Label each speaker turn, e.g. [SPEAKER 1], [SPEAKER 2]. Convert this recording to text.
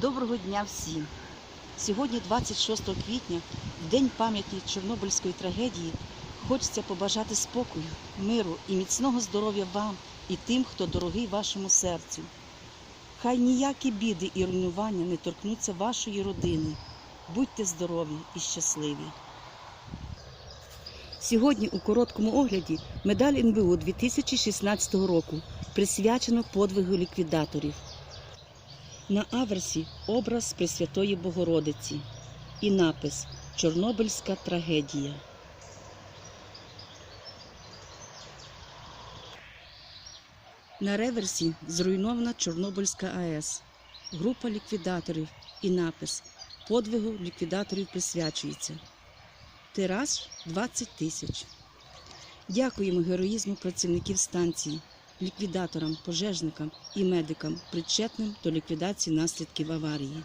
[SPEAKER 1] Доброго дня всім! Сьогодні, 26 квітня, день пам'яті Чорнобильської трагедії, хочеться побажати спокою, миру і міцного здоров'я вам і тим, хто дорогий вашому серцю. Хай ніякі біди і руйнування не торкнуться вашої родини. Будьте здорові і щасливі. Сьогодні у короткому огляді медаль НБУ 2016 року присвячено подвигу ліквідаторів. На аверсі образ Пресвятої Богородиці і напис Чорнобильська трагедія. На реверсі зруйнована Чорнобильська АЕС, група ліквідаторів і напис Подвигу ліквідаторів присвячується. Тираж 20 тисяч. Дякуємо героїзму працівників станції, ліквідаторам, пожежникам і медикам, причетним до ліквідації наслідків аварії.